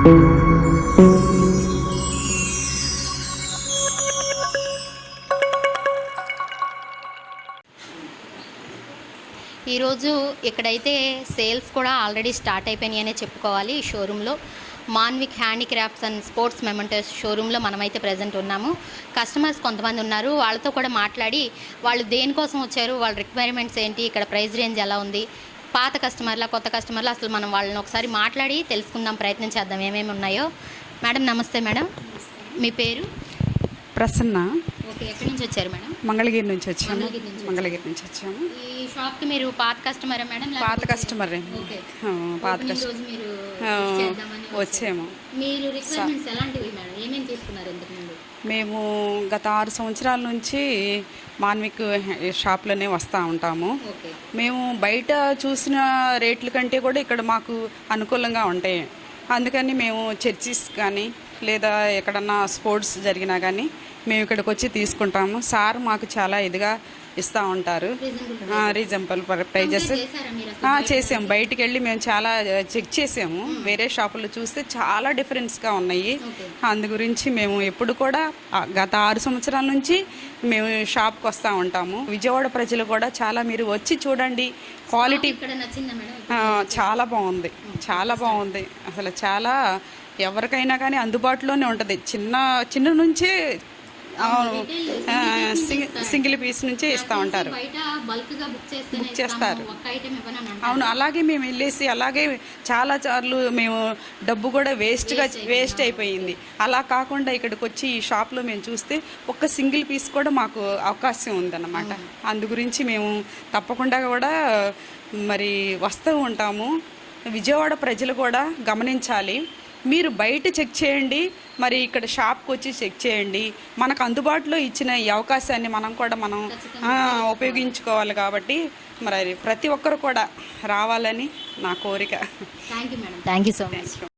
ఈరోజు ఇక్కడైతే సేల్స్ కూడా ఆల్రెడీ స్టార్ట్ అయిపోయినాయనే అనే చెప్పుకోవాలి ఈ షోరూంలో. Manvik handicrafts and sports mementos షోరూంలో మనమైతే ప్రజెంట్ ఉన్నాము. కస్టమర్స్ కొంతమంది ఉన్నారు. వాళ్ళతో కూడా మాట్లాడి వాళ్ళు దేనికోసం వచ్చారు వాళ్ళ రిక్వైర్మెంట్స్ ఏంటి ఇక్కడ ప్రైస్ రేంజ్ ఎలా ఉంది పాత కస్టమర్ల కొత్త కస్టమర్లు అసలు మనం వాళ్ళని ఒకసారి మాట్లాడి తెలుసుకుందాం ప్రయత్నం చేద్దాం ఏమేమి ఉన్నాయో. మేడం నమస్తే మేడం. మీ పేరు? ప్రసన్న. ఓకే ఎక్కడి నుంచి వచ్చారు మేడం? మంగళగిరి నుంచి వచ్చాము. మంగళగిరి నుంచి మంగళగిరి నుంచి వచ్చాము. ఈ షాప్కి మీరు పాత కస్టమరా మేడం? పాత కస్టమర్. ఓకే. పాత కస్టమర్ మీరు వచ్చాము. మీరు రిక్వైర్మెంట్స్ ఎలాంటివి మేడం? ఏమేమి తీసుకున్నారు ఇంతకు ముందు మేము గత ఆరు సంవత్సరాల నుంచి మాన్విక్ షాప్లోనే వస్తూ ఉంటాము. మేము బయట చూసిన రేట్ల కంటే కూడా ఇక్కడ మాకు అనుకూలంగా ఉంటాయి. అందుకని మేము చర్చిస్ కానీ లేదా ఎక్కడన్నా స్పోర్ట్స్ జరిగినా కానీ మేము ఇక్కడికి వచ్చి తీసుకుంటాము. సార్ మాకు చాలా ఇదిగా ఇస్తూ ఉంటారు. Reasonable prices? చేసాము బయటికి వెళ్ళి మేము చాలా చెక్ చేసాము. వేరే షాపుల్లో చూస్తే చాలా డిఫరెన్స్గా ఉన్నాయి. అందు గురించి మేము ఎప్పుడు కూడా గత ఆరు సంవత్సరాల నుంచి మేము షాప్కి వస్తూ ఉంటాము. విజయవాడ ప్రజలు కూడా చాలా మీరు వచ్చి చూడండి. Quality madam? ఆ, చాలా బాగుంది. చాలా బాగుంది. అసలు చాలా ఎవరికైనా కానీ అందుబాటులోనే ఉంటుంది. చిన్న చిన్న నుంచే సింగిల్ పీస్ నుంచే ఇస్తూ ఉంటారు. బుక్ చేస్తే బుక్ చేస్తారు. అవును అలాగే మేము వెళ్ళేసి అలాగే చాలా సార్లు మేము డబ్బు కూడా వేస్ట్గా వేస్ట్ అయిపోయింది. అలా కాకుండా ఇక్కడికి వచ్చి ఈ షాప్లో మేము చూస్తే ఒక్క సింగిల్ పీస్ కూడా మాకు అవకాశం ఉందన్నమాట. అందు గురించి మేము తప్పకుండా కూడా మరి వస్తూ ఉంటాము. విజయవాడ ప్రజలు కూడా గమనించాలి. మీరు బయట చెక్ చేయండి మరి ఇక్కడ షాప్కి వచ్చి చెక్ చేయండి. మనకు అందుబాటులో ఇచ్చిన ఈ అవకాశాన్ని మనం కూడా మనం ఉపయోగించుకోవాలి కాబట్టి మరి ప్రతి ఒక్కరు కూడా రావాలని నా కోరిక. Thank you madam thank you so much